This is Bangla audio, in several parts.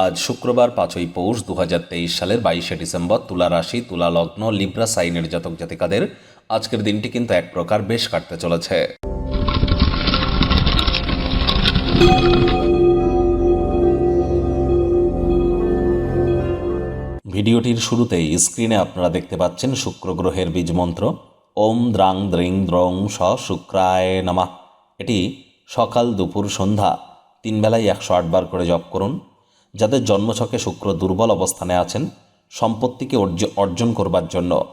আজ শুক্রবার পাঁচই পৌষ দু হাজার তেইশ সালের বাইশে ডিসেম্বর তুলা রাশি, তুলা লগ্ন, লিব্রা, সাইনের জাতক জাতিকাদের আজকের দিনটি কিন্তু এক প্রকার বেশ কাটতে চলেছে। ভিডিওটির শুরুতেই স্ক্রিনে আপনারা দেখতে পাচ্ছেন শুক্র গ্রহের বীজ মন্ত্র। ওম দ্রাং দ্রিং দ্রং স শুক্রায় নামা। এটি সকাল দুপুর সন্ধ্যা তিন বেলায় একশো আটবার করে জপ করুন। যাদের জন্মছকে শুক্র দুর্বল অবস্থানে আছেন, সম্পত্তিকে অর্জ- অর্জন করবার জন্য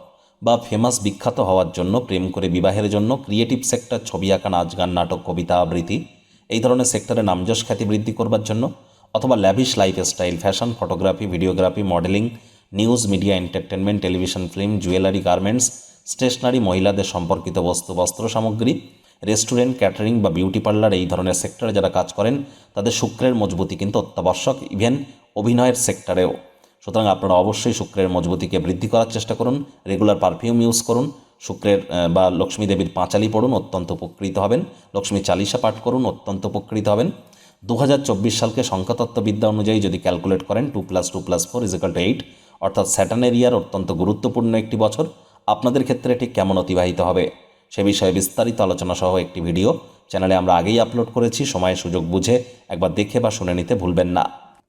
বা ফেমাস বিখ্যাত হওয়ার জন্য প্রেম করে বিবাহের জন্য ক্রিয়েটিভ সেক্টর ছবি আঁকা নাচ গান নাটক, কবিতা, আবৃত্তি, এই ধরনের সেক্টরে নামযশ খ্যাতি বৃদ্ধি করবার জন্য অথবা lavish lifestyle fashion photography videography modelling news media entertainment television film jewellery garments stationery মহিলাদের সম্পর্কিত বস্তু, বস্ত্র সামগ্রী রেস্টুরেন্ট, ক্যাটারিং বা বিউটি পার্লার এই ধরনের সেক্টরে যারা কাজ করেন, তাদের শুক্রের মজবুতি কিন্তু অত্যাবশ্যক, ইভেন অভিনয়ের সেক্টরেও। সুতরাং আপনারা অবশ্যই শুক্রের মজবুতিকে বৃদ্ধি করার চেষ্টা করুন, রেগুলার পারফিউম ইউজ করুন, শুক্রের বা লক্ষ্মী দেবীর পাঁচালি পড়ুন, অত্যন্ত উপকৃত হবেন, লক্ষ্মী চালিশা পাঠ করুন, অত্যন্ত উপকৃত হবেন। দু হাজার চব্বিশ সালকে সংখ্যাতত্ত্ববিদ্যা অনুযায়ী যদি ক্যালকুলেট করেন, two plus two plus four is equal to eight, অর্থাৎ স্যাটানের ইয়ার অত্যন্ত গুরুত্বপূর্ণ একটি বছর, আপনাদের ক্ষেত্রে এটি কেমন অতিবাহিত হবে? সে বিষয়ে বিস্তারিত আলোচনা সহ একটি ভিডিও। চ্যানেলে আমরা আগেই আপলোড করেছি, সময় সুযোগ বুঝে একবার দেখে বা শুনে নিতে ভুলবেন না।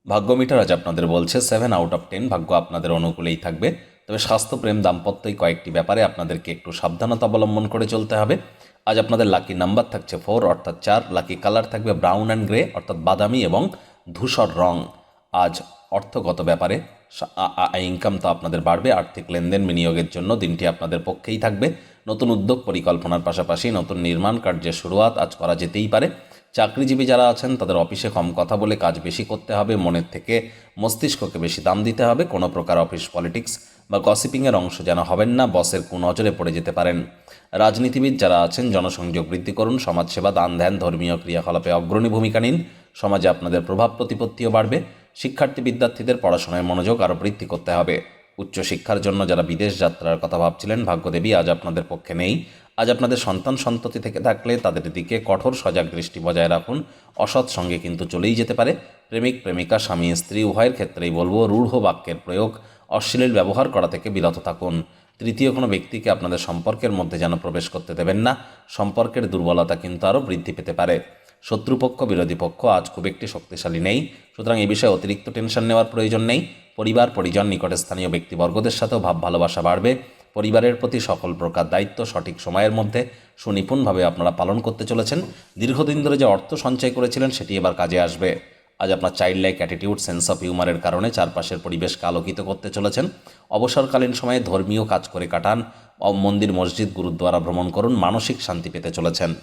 ভাগ্য মিটার আজ আপনাদের বলছে সেভেন আউট অফ টেন ভাগ্য আপনাদের অনুকূলেই থাকবে। তবে স্বাস্থ্যপ্রেম দাম্পত্যই কয়েকটি ব্যাপারে আপনাদেরকে একটু সাবধানতা অবলম্বন করে চলতে হবে। আজ আপনাদের লাকি নাম্বার থাকছে ফোর অর্থাৎ চার। লাকি কালার থাকবে ব্রাউন অ্যান্ড গ্রে অর্থাৎ বাদামি এবং ধূসর রং। আজ অর্থগত ব্যাপারে ইনকাম তো আপনাদের বাড়বে, আর্থিক লেনদেন বিনিয়োগের জন্য দিনটি আপনাদের পক্ষেই থাকবে। নতুন উদ্যোগ পরিকল্পনার পাশাপাশি নতুন নির্মাণ কার্যের শুরুয়াত আজ করা যেতেই পারে। চাকরিজীবী যারা আছেন, তাদের অফিসে কম কথা বলে কাজ বেশি করতে হবে, মনের থেকে মস্তিষ্ককে বেশি দাম দিতে হবে। কোনো প্রকার অফিস পলিটিক্স বা গসিপিংয়ের অংশ যেন হবেন না, বসের কুনজরে পড়ে যেতে পারেন। রাজনীতিবিদ যারা আছেন, জনসংযোগ বৃদ্ধি করুন, সমাজসেবা দান ধ্যান ধর্মীয় ক্রিয়াকলাপে অগ্রণী ভূমিকা নিন। সমাজে আপনাদের প্রভাব প্রতিপত্তিও বাড়বে। শিক্ষার্থী বিদ্যার্থীদের পড়াশোনায় মনোযোগ আরও বৃদ্ধি করতে হবে। উচ্চশিক্ষার জন্য যারা বিদেশ যাত্রার কথা ভাবছিলেন, ভাগ্যদেবী আজ আপনাদের পক্ষে নেই। আজ আপনাদের সন্তান সন্ততি থেকে থাকলে তাদের দিকে কঠোর সজাগ দৃষ্টি বজায় রাখুন। অসৎ সঙ্গে কিন্তু চলেই যেতে পারে। প্রেমিক, প্রেমিকা, স্বামী, স্ত্রী, উভয়ের ক্ষেত্রেই বলব, রূঢ় বাক্যের প্রয়োগ, অশ্লীল ব্যবহার করা থেকে বিরত থাকুন। তৃতীয় কোনো ব্যক্তিকে আপনাদের সম্পর্কের মধ্যে যেন প্রবেশ করতে দেবেন না। সম্পর্কের দুর্বলতা কিন্তু আরও বৃদ্ধি পেতে পারে। শত্রুপক্ষ, বিরোধী পক্ষ আজ খুব একটি শক্তিশালী নেই। সুতরাং এ বিষয়ে অতিরিক্ত টেনশন নেওয়ার প্রয়োজন নেই। পরিবার, পরিজন, নিকটে স্থানীয় ব্যক্তিবর্গদের সাথেও ভাব ভালোবাসা বাড়বে। পরিবারের প্রতি সকল প্রকার দায়িত্ব সঠিক সময়ের মধ্যে সুনিপুণভাবে আপনারা পালন করতে চলেছেন। দীর্ঘদিন ধরে যে অর্থ সঞ্চয় করেছিলেন, সেটি এবার কাজে আসবে। আজ আপনার child like attitude, sense of হিউমারের কারণে চারপাশের পরিবেশকে আলোকিত করতে চলেছেন। অবসরকালীন সময়ে ধর্মীয় কাজ করে কাটান। মন্দির, মসজিদ, গুরুদ্বারা ভ্রমণ করুন। মানসিক শান্তি পেতে চলেছেন।